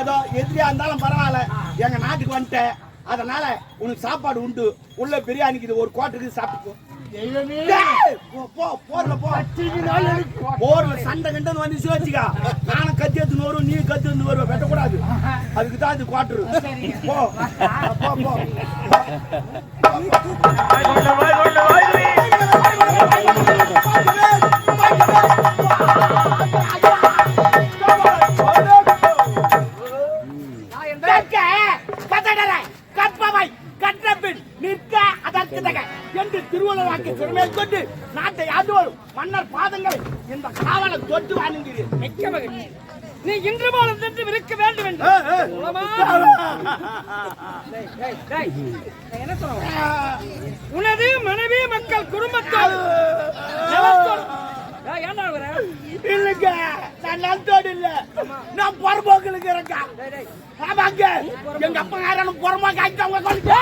ஏதோ எதிரியா இருந்தாலும் பரவாயில்ல. எங்க நாட்டுக்கு வந்துட்டேன் அதனால உனக்கு சாப்பாடு உண்டு. உள்ள பிரியாணிக்கு ஒரு கோட்டுக்கு சாப்பிட்டு போர்ல சண்டை கண்டன்னு வந்து சிவச்சிக்கா நானும் கத்தி எடுத்துன்னு வரும் நீ கத்தி எடுத்துன்னு வருவ வெட்டக்கூடாது. அதுக்கு தான் இது குவாட்டரு போ போ போ. பாதங்களை இந்த காவலை தொட்டு வாங்குகிறேன் மிக்க மகிழ்ச்சி நீ இன்று போல சென்று இருக்க வேண்டும் என்று என்ன உனது மனைவி மக்கள் அழுகுற? இல்லைங்க நான் நந்தோடு இல்ல. நான் புறம்போக்கில் இருக்கேன் ஆமாங்க. எங்க அப்பா யாரும் ஆகிட்டாங்க கொண்டு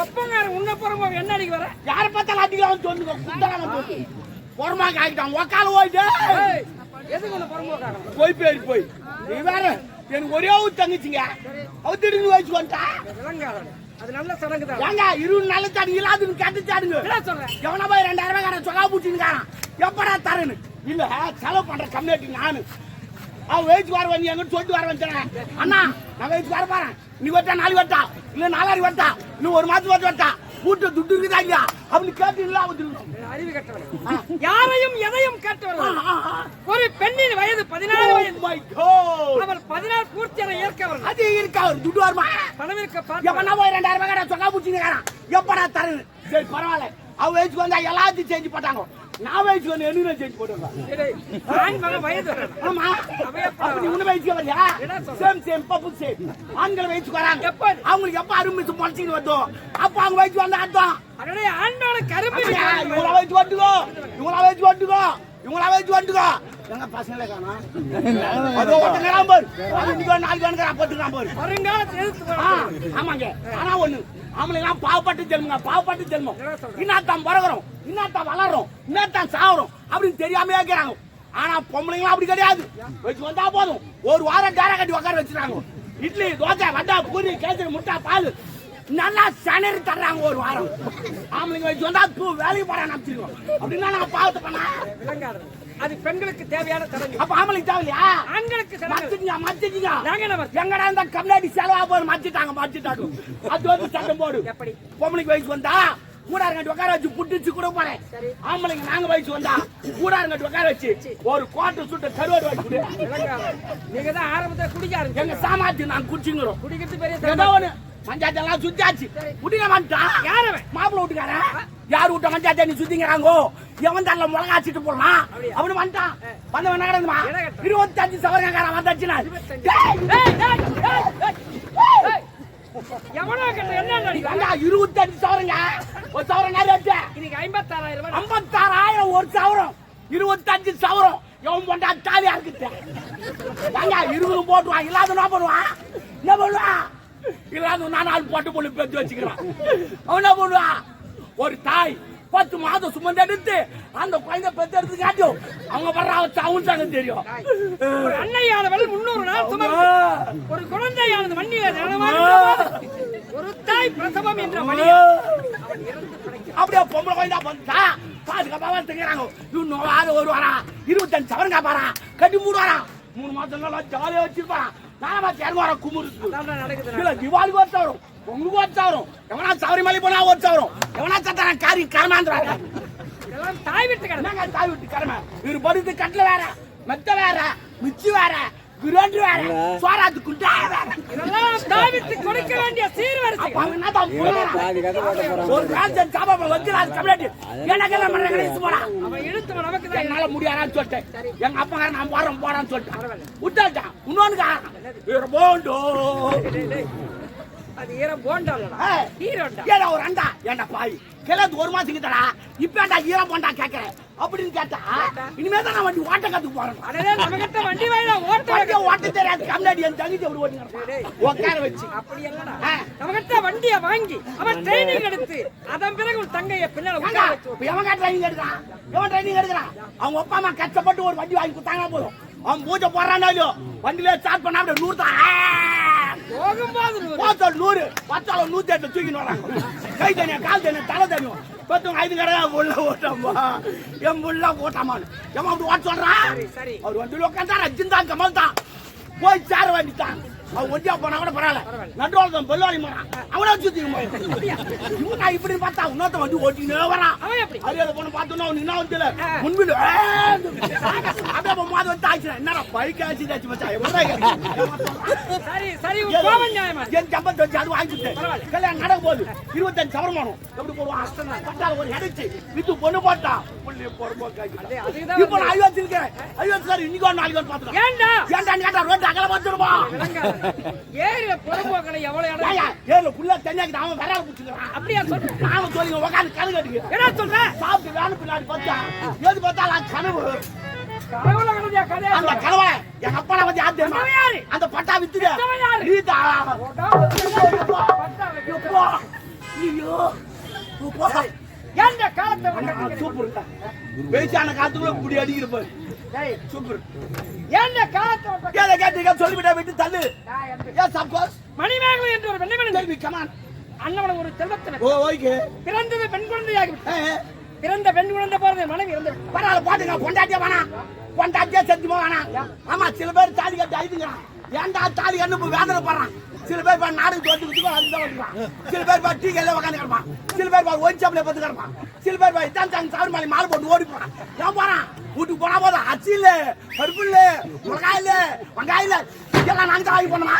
ஒப்பங்காரன் உன்னை புறம்போக்கு என்ன அடிக்க வர? யாரை பார்த்தாலும் அடிக்கலாம் சொல்லுங்க குண்டலாம் சொல்லு உக்கால போயிட்டு எதுக்கு உன்னை போய் பேரு போய். நீ வேற எனக்கு ஒரே ஒரு தங்கச்சிங்க. அவ திடீர்னு வயசு வந்துட்டா அது நல்ல சடங்கு தான் ஏங்க இருபது நாள் தடி இல்லாதுன்னு கேட்டுச்சாடுங்க சொல்றேன் எவனா போய் ரெண்டாயிரம் காரன் சொகா பூச்சின்னு எப்படா தரேன்னு? இல்ல செலவு பண்ற கம்யூனிட்டி நானு. அவன் வயசுக்கு வர வந்து எங்கிட்ட சொல்லிட்டு வர வந்தேன். அண்ணா நான் வயசுக்கு வர போறேன். நீ வட்டா நாலு வட்டா இல்ல நாலாறு வட்டா இன்னும் ஒரு மாசம் வட்டு வட்டா வீட்டு துட்டு இருக்குதா இல்லையா? அப்படின்னு கேட்டு இல்ல அறிவு கட்டவன். யாரையும் எதையும் கேட்டவர்கள் ஒரு பெண்ணின் வயது பதினாலு வயது. மை காட் அவள் பதினாறு பூர்த்தியான ஏற்கவர்கள் அது இருக்கா? ஒரு துட்டு வருமா? பணம் இருக்க பார்த்து எவனா போய் ரெண்டாயிரம் ரூபாய் கடை சொக்கா பூச்சின்னு எப்படா தரேன்னு சரி பரவாயில்ல. அவ வயசுக்கு வந்தா எல்லாத்தையும் செஞ்சு போட்டாங்க நான் வயசுக்கு வந்து என்ன செஞ்சு மகன் வயது வரணும். ஆமா. அவ எப்ப அப்ப நீ உன்ன வயசுக்கு வரியா? என்ன சொல்ற? சேம் சேம் பப்பு சேம் ஆண்கள் வயசுக்கு வராங்க. எப்ப? அவங்களுக்கு எப்ப அருமிச்சு முளைச்சிட்டு வந்தோம்? அப்ப அவங்க வயசுக்கு வந்தா அர்த்தம். அடடே ஆண்டோட கரும்பு? இவங்கள வயசு வந்துக்கோ. இவங்கள வயசு வந்துக்கோ. இவங்கள வயசு வந்துக்கோ. எங்க பசங்களே காணோம். ஒருத்தங்கிறான் பாரு. அது இன்னைக்கு நாளைக்கு வேணுங்கிறான் பத்துக்கிறான் பாரு. வருங்காலத்தில் எதிர்த்து ஆ, வர ஆமாங்க. ஆனா ஒண்ணு ஆம்பளைங்களாம் பாவப்பட்டு ஜென்மங்க பாவப்பட்டு ஜென்மம். இன்னத்தான் பிறகுறோம் இன்னத்தான் வளர்றோம் இன்னத்தான் சாகுறோம் அப்படின்னு தெரியாம இருக்கிறாங்க. ஆனா பொம்பளைங்களாம் அப்படி கிடையாது. வச்சு வந்தா போதும். ஒரு வாரம் டேரா கட்டி உட்கார வச்சிருக்காங்க இட்லி தோசை வடை பூரி கேசரி முட்டை பால் நல்லா சனரி தர்றாங்க ஒரு வாரம். ஆம்பளைங்க வச்சு வந்தா தூ வேலைக்கு போறான் நம்பிச்சிருக்கோம் அப்படின்னா நான் பாவத்தை பண்ணா? அது பெண்களுக்கு தேவையான சடங்கு. அப்ப ஆம்பளைக்கு தேவையா ஆண்களுக்கு மத்திட்டீங்க மத்திட்டீங்க நாங்க என்ன? எங்கடா இந்த கம்யூனிட்டி செலவா போய் மாத்திட்டாங்க மாத்திட்டாங்க அது வந்து சட்டம் போடு. எப்படி? பொம்பளைக்கு வயசு வந்தா கூடாருங்கட்டு உட்கார வச்சு புட்டுச்சு கூட போறேன். ஆம்பளைங்க நாங்க வயசு வந்தா கூடாருங்கட்டு உட்கார வச்சு ஒரு கோட்டை சுட்ட கருவாடு வச்சு நீங்க தான் ஆரம்பத்தை குடிக்க எங்க ஆரம்பிச்சீங்க சாமாத்தி நான் குடிச்சுங்கிறோம் குடிக்கிறது பெரிய ஏதோ சடங்கு. மஞ்சாத்தெல்லாம் சுத்தியாச்சு குடிக்க மாட்டான் யார்? மாப்பிள்ள வீட்டுக்காரன். யார் விட்ட மஞ்சாத்த நீ சுத்திங்கிறாங்கோ எவன் தரல மிளகாச்சிட்டு போடலாம்? அவனு வந்துட்டான். வந்தவன் என்ன கிடந்துமா? இருபத்தஞ்சு சவரங்காரன் ஏங்க, இருபத்தஞ்சு. சவரங்க? ஒரு சவரம். இன்னைக்கு ஐம்பத்தாறாயிரம் ரூபாய் ஐம்பத்தாறாயிரம் ஒரு சவரம். இருபத்தஞ்சு சவரம். எவன் பண்ணா தாலியா இருக்குது ஏங்க, இருபது போட்டுவான் இல்லாத என்ன பண்ணுவான்? என்ன பண்ணுவான்? இல்லாத நான் நாலு போட்டு பொண்ணு பெற்று வச்சுக்கிறான். அவன் என்ன பண்ணுவான் ஒரு தாய் பத்து மாதம் சுமந்து எடுத்து அந்த குழந்தை பெற்று எடுத்து காட்டும் அவங்க வர்ற அவன் தாங்க தெரியும். ஒரு அன்னையானவள் முன்னூறு நாள் சுமந்து ஒரு குழந்தையானது மண்ணில ஒரு தாய் பிரசவம் என்ற மணியை அப்படியே பொம்பளை குழந்தை வந்துட்டா பாதுகாப்பா வந்துக்கிறாங்க இன்னும் ஆறு ஒரு வாரா இருபத்தஞ்சு சவரங்க பாரா கட்டி மூணு வாரா மூணு மாசங்களா ஜாலியா வச்சிருப்பான். நான் பார்த்து இறங்க வர குமுறு அதான் நடக்குது. இல்ல திவாலிக்கு ஒரு சவரம் பொங்கலுக்கு ஒரு சவரம் எவனா சபரிமலை போனா ஒரு சவரம் எவனா சத்தான காரி கரமாந்திராங்க இதெல்லாம் தாய் வீட்டு கடமை. தாய் விட்டு கடமை? இவரு படுத்து கட்டில வேற மெத்த வேற மிச்சி வேற. கிரண்டு வேற. சோராத்து குண்டா வேற. இதெல்லாம் தாய் வீட்டு கொடுக்க வேண்டிய சீர்வரிசை. அப்ப அவங்க என்ன தான் போறாங்க? ஒரு கான்செப்ட் சாபாபா வச்சிடாது கம்ப்ளைண்ட் எனக்கு எல்லாம் பண்ண கிடைச்சு போடா. அவன் இழுத்து நமக்கு தான் என்னால முடியாதான்னு சொல்லிட்டேன். எங்க அப்பா நான் போறேன் போறான்னு சொல்லிட்டேன். விட்டாட்டான் இன்னொன்னு காரணம். போண்டோ. அது ஈரம் போண்டா. ஈரோண்டா ஏடா ஒரு அண்டா. ஏண்டா பாய் கிளத்து ஒரு மாசம் கிட்டடா. இப்ப ஏண்டா ஈரம் போண்டா கேக்குறேன் அப்படின்னு கேட்டா இனிமே தான் நான் வண்டி ஓட்ட கத்துக்கு போறேன். அடடே வண்டி வாயில ஓட்ட ஓட்ட தெரியாது. கம்னாடி என் தங்கச்சி அப்படி ஓட்டிங்க உட்கார வச்சு. அப்படி என்னடா வண்டிய வாங்கி அவன் ட்ரைனிங் எடுத்து அதன் பிறகு உன் தங்கைய பின்னால உட்கார வச்சு இப்ப எவன் ட்ரைனிங் எடுக்கிறான்? எவன் ட்ரைனிங் எடுக்கிறான்? அவங்க அப்பா அம்மா கஷ்டப்பட்டு ஒரு வண்டி வாங்கி கொடுத்தாங்கன்னா போதும். அவன் பூஜை போடுறானோ இல்லையோ? வண்டியில ஸ்டார்ட் பண்ணா நூறு தான் நூறு. போத்தல் நூறு பத்தாலும் நூத்தி எட்டு தூக்கின்னு வராங்க. கை தனியா கால் தனியா தலை தனியும் பத்தவங்க ஐந்து கடை உள்ள ஓட்டாமா? என் புள்ள ஓட்டாமான்னு. ஏமா அப்படி ஓட்ட சொல்றான். அவர் உட்காந்தாரு கமல் தான் போய் சேர வேண்டிட்டான் அவன் ஒண்டியா போனா கூட பரவாயில்ல. நடுவாள் தான் பெல்வாளி போறான் அவனா சுத்திக்க இவன் நான் இப்படி பார்த்தா இன்னொருத்த வண்டி ஓட்டினே வரான்? அரியாத பொண்ணு பார்த்தோன்னா அவன் நின்னா வந்து ஆ. முன்பில் அப்படியே அவன் மாத வந்து ஆச்சு என்னடா பைக் ஆச்சு ஆச்சு மச்சா எவ்வளோ சரி சரி உன் கோபம் நியாயமா? என் ஜம்பத்தை வச்சு அது வாங்கிட்டு. கல்யாணம் நடக்க போகுது இருபத்தஞ்சு சவரமானம். எப்படி போடுவான்? அஷ்டம் பட்டால ஒரு இடைச்சு வித்து பொண்ணு போட்டா புள்ளி பொறுப்போக்காக்கி அதே- அதுக்குதான் இப்போ நான் ஐவத்து இருக்கேன் ஐவத்து சார் இன்னைக்கு நாளைக்கு ஒரு பாத்துக்கலாம் ஏன்டா ஏன்டா கேட்டா ரோட்டு அகல விளங்காத. ஏரியில புறம்போக்கனை எவ்வளவு இடம் ஏயா ஏல புள்ள தனியாக்கு அவன் வரால புடிச்சுக்கிறான் அப்படியா சொல்ற? நானும் உட்காந்து கணக்கு கட்டுங்க என்ன சொல்ற? சாப்பிட்டு வேணும் பின்னாடி பார்த்தா எது பார்த்தாலும் கனவு. கடையா கதையா அந்த. கனவை எங்க அப்பா பத்தி யார் தெரியுமா? யாரு? அந்த பட்டா வித்துடு வந்து பட்டா வைக்க. எப்போ ஐயோ. போ. ஏன்டா காலத்தை சூப்பர் பேச்சான காத்துக்குள்ள இப்படி அடிக்கிற பாரு. டேய், சூப்பர் ஏன்டா காலத்தை விட்டு கேள கேட்டீங்க சொல்லிவிட்டா விட்டு தள்ளு. எஸ் ஆஃப் கோர்ஸ் மணிமேகலை என்று ஒரு வெள்ளைமணி டெல் மீ கம் ஆன் அண்ணவன் ஒரு செல்வத்தினர் ஓ ஓகே. பிறந்தது பெண் குழந்தையாகி பிறந்த பெண் குழந்தை போறது மனைவி இறந்து பரவாயில்ல பாட்டுங்க பொண்டாட்டியே வேணாம். பொண்டாட்டியே செத்துமா வேணாம் ஆமா சில பேர் தாலி கட்டி அழுதுங்கிறான். ஏன்டா தாலி கண்ணு போய் வேதனை போடுறான்? சில பேர் பாரு நாடகம் தோட்டு விட்டு அதுதான் வந்துருப்பான் சில பேர் பா டீ கையில உட்காந்து கிடப்பான். சில பேர் பா ஒன் சாப்பிட பத்து கிடப்பான். சில பேர் பா இதான் தாங்க சாப்பிட மாலை மாலை போட்டு ஓடி போறான். ஏன் போறான்? வீட்டுக்கு போனா போதும். அச்சு இல்ல பருப்பு இல்ல மிளகாய் இல்ல வெங்காயம் இல்ல. இதெல்லாம் நாங்க வாங்கி போனோமா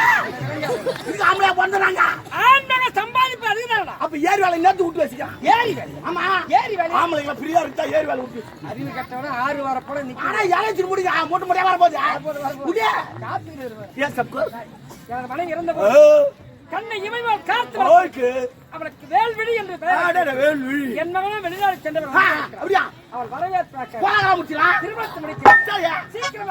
இது ஆம்பளையா பிறந்து நாங்க ஆண்மக சம்பாதிப்பு அதுதான்டா அப்ப ஏரி வேலை நேரத்து விட்டு வச்சுக்கலாம். ஏரி வேலை. ஆமா. ஏரி வேலை. ஆம்பளைங்கள ஃப்ரீயா இருந்தா ஏரி வேலை விட்டு. அறிவு கட்டவன ஆறு வார போல நிக்க ஆனா இலைச்சு முடிங்க மூட்டை முடியா வர போகுது முடியா? வருவேன். எஸ் அப்கோர்ஸ் எனது மனைவி இறந்த போது கண்ணை இமைவால் காத்து அவளுக்கு வேல்விழி என்று பெயர். ஆடட வேல்வி என் மகனும் வெளிநாடு சென்றவர். அப்படியா? அவள் வரவேற்பாக்க திருமணத்தை சரியா சீக்கிரம்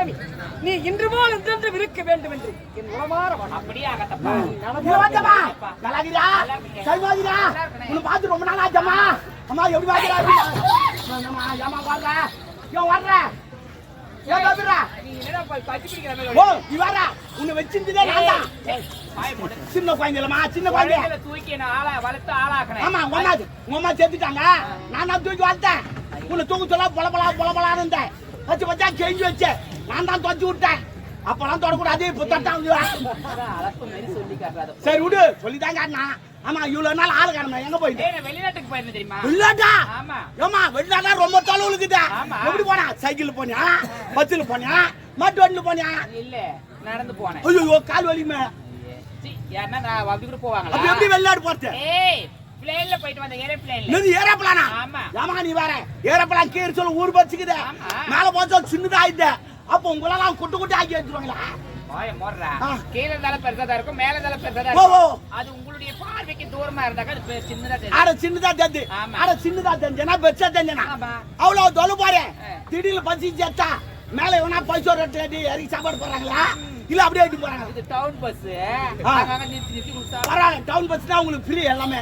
செல்வமி நீ இன்று போல் என்றென்றும் இருக்க வேண்டும் என்று. என் உளமாற பார்த்து ரொம்ப நாள் ஆச்சம்மா. அம்மா, எப்படி ஏம்மா வர்ற? ஏன் நான்தான். சின்ன குழந்தைலம்மா, சின்ன குழந்தை. தூக்கி நான் ஆளா வளர்த்து ஆளாக்குறேன் ஆமா, அம்மா உங்க அம்மா செத்துட்டாங்க. நான் தூக்கி வளர்த்தேன். உன்னை தூக்க சொல்ல பொல பொல பொல பொலான்னு இருந்தேன். வச்சு வச்சா கெஞ்சி வச்சேன். நான் தான் தொலைச்சு விட்டேன். அப்பெல்லாம் தொடக்கூடாது இப்ப தொட்டா வந்து அளப்பு மாதிரி சொல்லி காட்டுறாது. சரி விடு சொல்லிதான் காட்டினா. ஆமா இவ்வளவு நாள் ஆளு காரணம் எங்க போயிட்டு? வெளிநாட்டுக்கு போயிருந்தேன் தெரியுமா? வெளிநாட்டா? ஆமா. ஏமா வெளிநாட்டா ரொம்ப தொலைவு இருக்குதா ஆமா. எப்படி போனா? சைக்கிள் போனியா? பஸ்ல போனியா? மாட்டு வண்டில போனியா? இல்ல நடந்து போனேன். ஐயோ கால் வலிமே நான் அப்படி கூட எப்படி வெளிநாடு போறது? ஏய் பிளேன்ல போயிட்டு வந்த ஏரோப்ளேன்ல இது ஏரோப்ளானா ஆமா. ஏமா நீ வேற. ஏரோப்ளான் கீழ் சொல்ல ஊர் பச்சுக்குது ஆமா. மேல போச்சா சின்னதா ஆயிடுது அப்ப உங்களெல்லாம் குட்டு குட்டு ஆக்கி வச்சிருவாங்களா. கீழ இருந்தாலும் பெருசா தான் இருக்கும் மேல இருந்தாலும் பெருசா தான். இருக்கும். அது உங்களுடைய பார்வைக்கு தூரமா இருந்தாக்கா அது சின்னதா தெரியும். ஆட சின்னதா தெரிஞ்சு. ஆட சின்னதா தெரிஞ்சனா பெருசா தெரிஞ்சனா? ஆமா. அவ்வளவு தொலை பாரு. திடீர்னு பசி மேல இவனா பைசோ ரெட்டு அடி இறக்கி சாப்பாடு போறாங்களா இல்ல அப்படியே அடி போறாங்க இது டவுன் பஸ் பரவாயில்ல டவுன் பஸ் தான் உங்களுக்கு ஃப்ரீ எல்லாமே.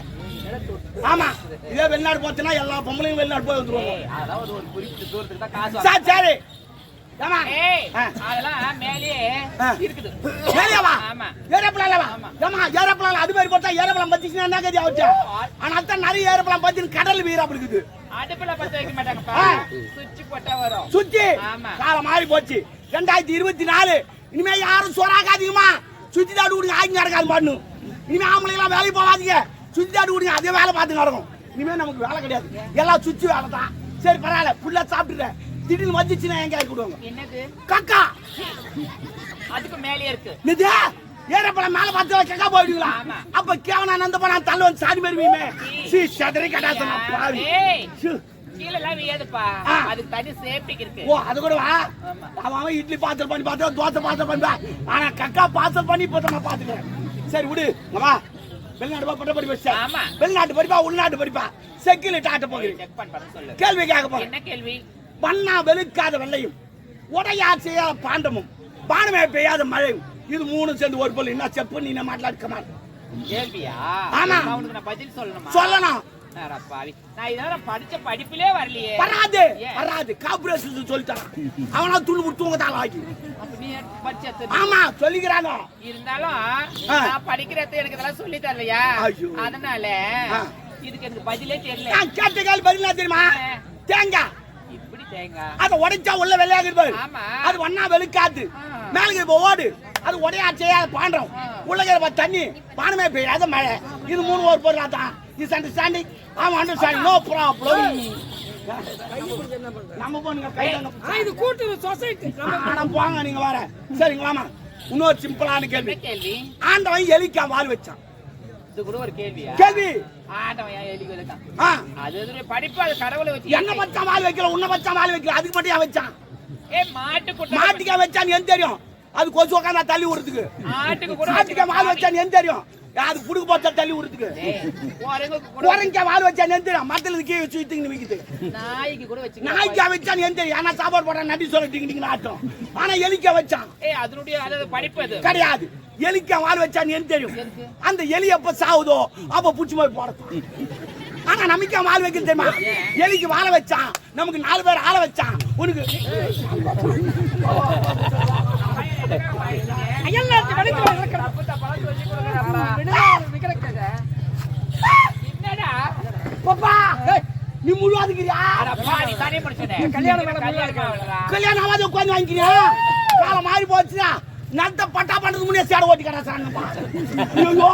ஆமா. இதே வெளிநாடு போச்சுன்னா எல்லா பொம்பளையும் வெளிநாடு போய் வந்துருவாங்க. சரி. அது மாதிரி போட்டா ஏரோப்ளான் பத்திச்சுன்னா என்ன கதி ஆச்சு ஆனா தான் நிறைய ஏரோப்ளான் பத்தி கடல் வீரா அப்படி இருக்குது அடுப்புல பத்த வைக்க மாட்டாங்கப்பா. ஆ. சுவிட்ச் போட்டா வரும். சுத்தி ஆமா. காலம் மாறி போச்சு. ரெண்டாயிரத்தி இருபத்தி நாலு. இனிமே யாரும் சொராக்காதீங்கம்மா சுத்தி தாடு விடுங்க ஆகி நடக்காது இனிமே ஆம்பளை எல்லாம் வேலைக்கு போகாதீங்க. சுத்தி தாடு விடுங்க அதே வேலை பார்த்து நடக்கும். இனிமே நமக்கு வேலை கிடையாது. எல்லாம் சுத்தி வேலை தான் சரி பரவாயில்ல. புள்ள சாப்பிட்டுட்டேன் திடீர்னு வந்துச்சுன்னா எங்க ஆக்கி விடுவாங்க? என்னது? கக்கா! அதுக்கு மேலேயே இருக்கு. நிதி ஏறப்பழம் மேல பார்த்து கக்கா போயிடுங்களா. அப்ப கேவனா நந்த போனா தள்ள வந்து சாணி மருவியுமே சி. சதறி கட்டாசன பாவி. கீழ எல்லாம் வியாதுப்பா. அதுக்கு தனி சேஃப்டிக்கு இருக்கு. ஓ அது கூட வா. ஆமா. அவன் அவன் இட்லி பார்சல் பண்ணி பார்த்தா தோசை பார்சல் பண்ணா ஆனா கக்கா பார்சல் பண்ணி இப்போ நான் பாத்துக்கிறேன். சரி விடு. அம்மா வெளிநாடு பட்ட படி வச்சா. ஆமா. வெளிநாட்டு படிப்பா உள்நாட்டு படிப்பா. செக்கிலிட்டு ஆட்ட போகிறேன் கேள்வி கேட்க போறேன். என்ன கேள்வி? பண்ணா வெளுக்காத வெள்ளையும். உடையா செய்ய பாண்டமும் வானமே பெய்யாத மழை இது மூணு சேர்ந்து ஒரு பொருள். என்ன செப்பு? நீ மாட்டலாடுக்கமா கேள்வியா? ஆமா. உனக்கு நான் பதில் சொல்லணுமா? சொல்லணும். படிச்ச படிப்பிலே வரலையே. வராது? வராது. கார்பரேஷன் சொல்லிட்டான் அவனா ஆகி அப்ப நீ படிச்ச ஆமா சொல்லிக்கிறாங்க இருந்தாலும். நான் படிக்கிறது எனக்கு இதெல்லாம் சொல்லி தரலையா. அதனால. இதுக்கு எனக்கு பதிலே தெரியல. நான் கேட்ட கேள்வி பதிலா தெரியுமா. தேங்காய். இப்படி தேங்காய் அதை உடைச்சா உள்ள வெள்ளையாகுது பாரு ஆமா. அது ஒன்னா வெளுக்காது. ஆ. மேலுக்கு இப்ப ஓடு. அது உடையா செய்யாத பாண்டோம். உள்ள தண்ணி. பானமே பெய்யாத மழை. இது மூணு ஒரு பொருள் தான். இஸ் அண்டர்ஸ்டாண்டிங் ஆமா அண்டர்ஸ்டாண்டிங் நோ ப்ராப்ளம் நம்ம பொண்ணுங்க கை தாங்க. ஆ, இது கூட்டு சொசைட்டி ஆனா போங்க நீங்க வர சரிங்களாமா இன்னொரு சிம்பிளான கேள்வி. ஆண்டவன் எலிக்கா வால் வச்சான். இது கூட ஒரு கேள்வியா? கேள்வி. ஆண்டவன் ஏன் எழுதி வைத்தான் ஆ, அது எதுவுமே படிப்பு அது கடவுளை வச்சு என்ன பச்சான் வால் வைக்கல உன்ன பச்சான் வால் வைக்கல அதுக்கு மட்டும் ஏன் வச்சான்? ஏ மாட்டு குட்டை மாட்டிக்கா வச்சான்னு எனக்கு தெரியும்? அது கொசு உட்காந்தா தள்ளி விடுறதுக்கு. ஆட்டுக்கு கூட மாட்டிக்கா வால் வச்சான்னு எனக்கு தெரியும்? அது புடுக்கு போச்சா தள்ளி விடுறதுக்கு? குரங்க வால் வச்சான்னு தெரியும்? மரத்துல கீழே வச்சு விக்குது நாய்க்கு கூட வச்சு நாய்க்கா வச்சான்னு எனக்கு தெரியும்? ஆனா சாப்பாடு போடுறேன் நடி சொல்ல டிங்க ஆட்டம். ஆனா எலிக்கா வச்சான். ஏய் அதனுடைய படிப்பு அது. கிடையாது. எலிக்கா வால் வச்சான்னு எனக்கு தெரியும்? அந்த எலி எப்ப சாவுதோ அப்ப புடிச்சு போய் போடணும் ஆனா நமக்கு வால் வைக்க தெரியுமா? எலிக்கு வாழ வச்சான். நமக்கு நாலு பேர் ஆள வச்சான். உனக்கு நீ முழுவாதுக்கிறியா கல்யாணம் கல்யாணம் ஆகாத உட்காந்து வாங்கிக்கிறியா? காலம் மாறி போச்சுனா நத்த பட்டா பண்றது முன்னே சேட ஓட்டி கடா ஐயோ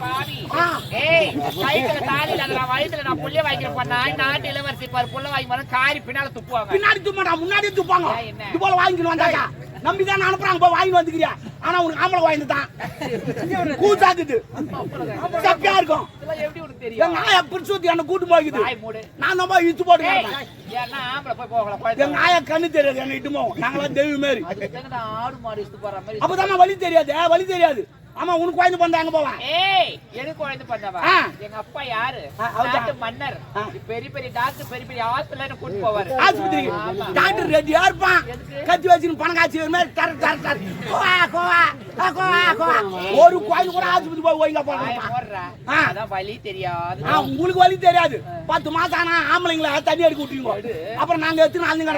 பாவி. ஆ. ஏய், கைத்துல தாலி இல்லாத நான் வயித்துல நான் புள்ளைய வாங்கிக்கிறேன் பண்ணா, நாட்டு இளவரசி பாரு, புள்ள வாங்கி வரும், காரி பின்னால துப்புவாங்க. பின்னாடி துப்பாடா முன்னாடி துப்பாங்க? இது போல வாங்கிட்டு வந்தாக்கா நம்பி தான் அனுப்புறாங்க போய் வாங்கிட்டு வந்துக்கிறியா ஆனா உனக்கு ஆம்பளை தான். கூத்தாக்குது சப்பியா இருக்கும். தெரியும்? நாயை பிடிச்சு ஊத்தி என்ன கூட்டு போய்க்குது. நான் தான் போய் இழுத்து போட்டு கண்ணு தெரியாது என்ன இட்டு போவோம். நாங்களாம் தெய்வம் மாரி அப்பதான் வழி தெரியாது வழி தெரியாது. ஆமா உனக்கு குழந்தை பண்ண அங்க போவேன் ஏய் எனக்கு குழந்தை ஆ. எங்க அப்பா யாரு. நாட்டு மன்னர். பெரிய பெரிய டாக்டர் பெரிய பெரிய ஹாஸ்பிட்டல் கூட்டு போவாரு? ஆஸ்பத்திரிக்கு. டாக்டர் ரெடியா இருப்பான்? கத்தி வச்சுன்னு பணம் காய்ச்சி வர மாதிரி தர தர தர. கோவா கோவா கோவா கோவா ஒரு குழந்தை கூட ஆஸ்பத்திரி போய் ஒழுங்கா போறான். அதான் வலி தெரியாது. உங்களுக்கு வழி தெரியாது. பத்து மாசம் ஆனா ஆம்பளைங்களை தண்ணி எடுக்க விட்டுருங்க அப்புறம் நாங்க எடுத்து நாலு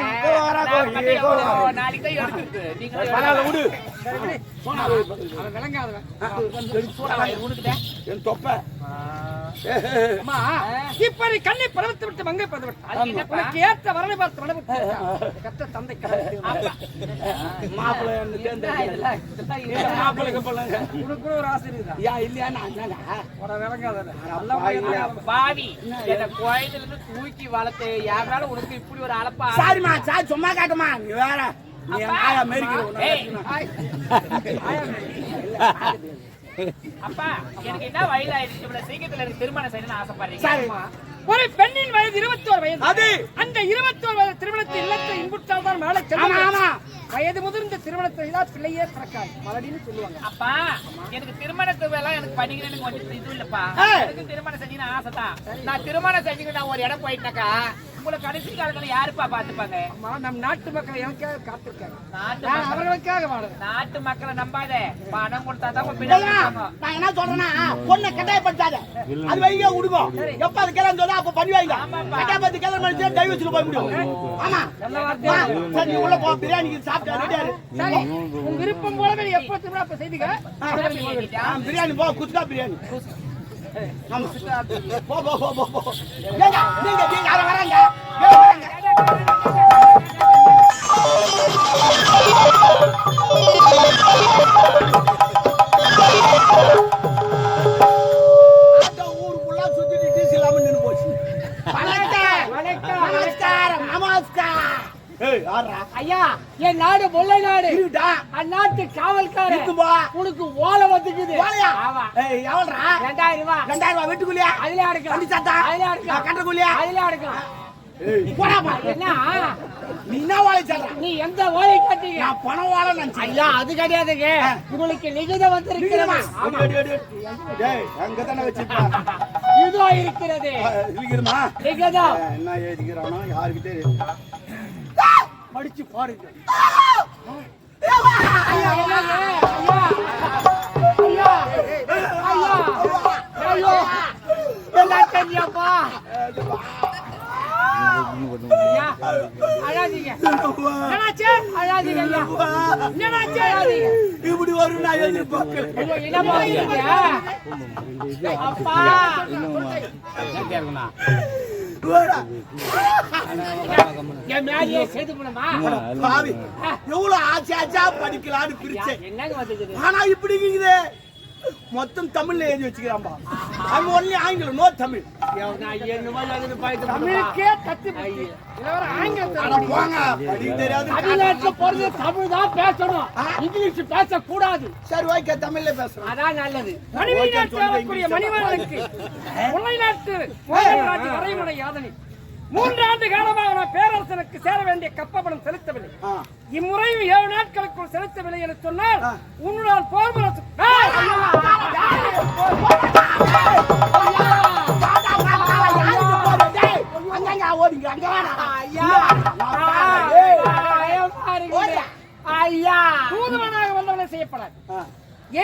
நாளைக்கு தான். நீங்களும் பரவாயில்ல விடு. என் தொப்பை இப்படி கண்ணை பரவத்து விட்டு மங்கை பரவ உனக்கு ஏற்ற பார்த்து கத்த தந்தை அப்பா. மாப்பிள்ளை ஒரு ஆசை இருக்குதா யா இல்லையா நான் பாவி. என்ன குழந்தையில இருந்து தூக்கி வளர்த்து யாரால உனக்கு இப்படி ஒரு அளப்பா சாரிம்மா சாரி சும்மா காட்டுமா நீ வேற நீ மேரிக்கிற அப்பா எனக்கு என்ன வயதாயிடுச்சு? இவ்வளவு சீக்கிரத்துல எனக்கு திருமணம் செய்யணும்னு ஆசைப்படுறீங்க. ஒரு பெண்ணின் வயது இருபத்தோரு வயது. அது. அந்த இருபத்தோரு வயது திருமணத்தை இல்லத்தை இன்புற்றால் தான் மேல ஆமா வயது முதிர்ந்த திருமணத்தை தான் பிள்ளையே பிறக்காது. மலடின்னு சொல்லுவாங்க. அப்பா எனக்கு திருமணத்து வேலை எனக்கு பண்ணிக்கிறேன்னு கொஞ்சம் இது இல்லப்பா. எனக்கு திருமணம் செஞ்சு ஆசைதான். நான் திருமணம் செஞ்சுட்டு நான் ஒரு இடம் போயிட்டேனாக்கா உங்களை கடைசி காலத்துல யாருப்பா பாத்துப்பாங்க அம்மா நம் நாட்டு மக்கள் எனக்காக காத்திருக்காங்க. அவர்களுக்காக வாழுறேன். நாட்டு மக்களை நம்பாத. பணம் கொடுத்தா தான் உன் பின்னாடி சொல்லுங்க. இருப்பாங்க. நான் என்ன சொல்றேன்னா பொண்ணை கட்டாயப்படுத்தாத. அது வைங்க விடுங்க எப்ப அது கிளம்பி வந்தா அப்ப பண்ணுவாங்க. கட்டாயப்படுத்தி கிளம்பி வந்து டைவர்ஸ்ல போய் முடியும் ஆமா. நல்ல வார்த்தை. ஆ, சரி நீ உள்ள போ. பிரியாணி சாப்பிட்டு ரெடியா இரு. சரி. உன் விருப்பம் போலவே எப்போ திரும்ப அப்ப செய்துக்க? பிரியாணி போ குஸ்கா பிரியாணி. ஆமா. போ போ போ போ போ ஏங்க, நீங்க நீங்க அத வராங்க ஏங்க, வராங்க. ஐயா என் நாடு முல்லை நாடு. அந்நாட்டு காவல்காரன். உனக்கு ஓலை வந்துக்குது. ரெண்டாயிரம் ரூபாய். ரெண்டாயிரம் ரூபாய் வீட்டுக்குள்ளயா? அதுல அடக்கலாம் வண்டி சத்தா? அதுல அடக்கலாம் போடாமா என்ன? நீ என்ன வாழை சொல்ற நீ எந்த ஓலை காட்டீங்க நான் பணம் வாழ நினைச்சேன். ஐயா அது கிடையாதுங்க. உங்களுக்கு அடி, அடி. டேய், வச்சிருப்பா. இதோ இருக்கிறது. ஆ, என்ன எழுதிக்கிறானோ யாருக்கு தெரியும் மடிச்சு பாருங்க இப்படி வரும் நான் எதிர்பார்க்கல எவ்வளவு ஆசை ஆச்சா படிக்கலான்னு பிரிச்சேன். ஆனா இப்படி இருக்குது. மொத்தம் தமிழ்ல எழுதி வச்சுக்கிறான்பா. அவங்க ஒன்லி ஆங்கிலம் நோ தமிழ். தமிழுக்கே கத்து தமிழ்நாட்டுல பிறந்து தமிழ் தான் பேசணும். இங்கிலீஷ் பேசக்கூடாது. சரி ஓகே தமிழ்ல பேசுறேன் அதான் நல்லது. மணிமணி நாட்டு வரக்கூடிய மணிவரனுக்கு முல்லை நாட்டு நாட்டு வரைமுறை யாதனை. மூன்று ஆண்டு காலமாக நான் பேரரசனுக்கு சேர வேண்டிய கப்பபணம் செலுத்தவில்லை. இம்முறையும் ஏழு நாட்களுக்குள் செலுத்தவில்லை என்று சொன்னால் உன்னுடன் போர். ஐயா தூதுவனாக வந்தவனை செய்யப்படாது.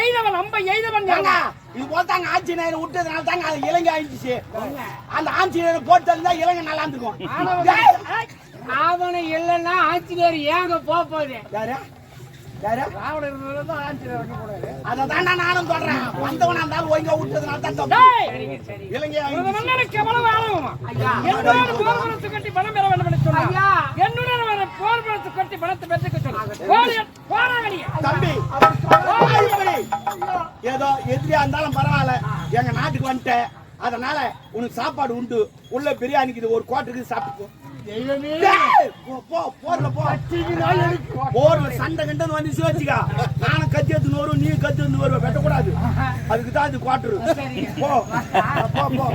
எய்தவன் அம்ப எய்தவன்? இது போல தாங்க ஆஞ்சநேயர் விட்டதுனால தாங்க அது இலங்கை ஆயிடுச்சு. அந்த ஆஞ்சநேயர் போட்டு இலங்கை நல்லா இருந்துக்கும் அவனை இல்லைன்னா ஆஞ்சநேயர் ஏங்க போக போகுது? யாரு? நானும் சொல்றேன். வந்தவனா இருந்தாலும் ஒழுங்கா விட்டதுனால தான் இலங்கை? என்னுடன் போர் பணத்தை கட்டி பணம் பெற வேண்டும் என்று. பணத்தை கட்டி பணத்தை பெற்றுக்க போராடிய. தம்பி. ஏதோ எதிரியா இருந்தாலும் பரவாயில்ல. எங்க நாட்டுக்கு வந்துட்ட அதனால உனக்கு சாப்பாடு உண்டு. உள்ள பிரியாணிக்கு இது ஒரு கோட்டுக்கு சாப்பிட்டு போர்ல சண்டை கண்டது வந்து நானும் கத்தி எடுத்துன்னு வரும் நீ கத்தி வந்து வருவ வெட்டக்கூடாது. அதுக்கு தான் இது குவாட்டரு போ. போ போ.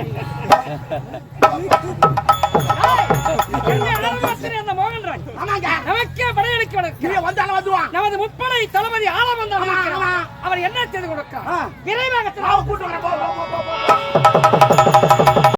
ஆமாங்க நமக்கே படையெடுக்க வணக்கம். வந்தாலும் வந்துவான் நமது முப்படை தளபதி ஆமா, ஆமா. அவர் என்ன செய்து கொடுக்க. விரைவாக கூட்டு போ, போ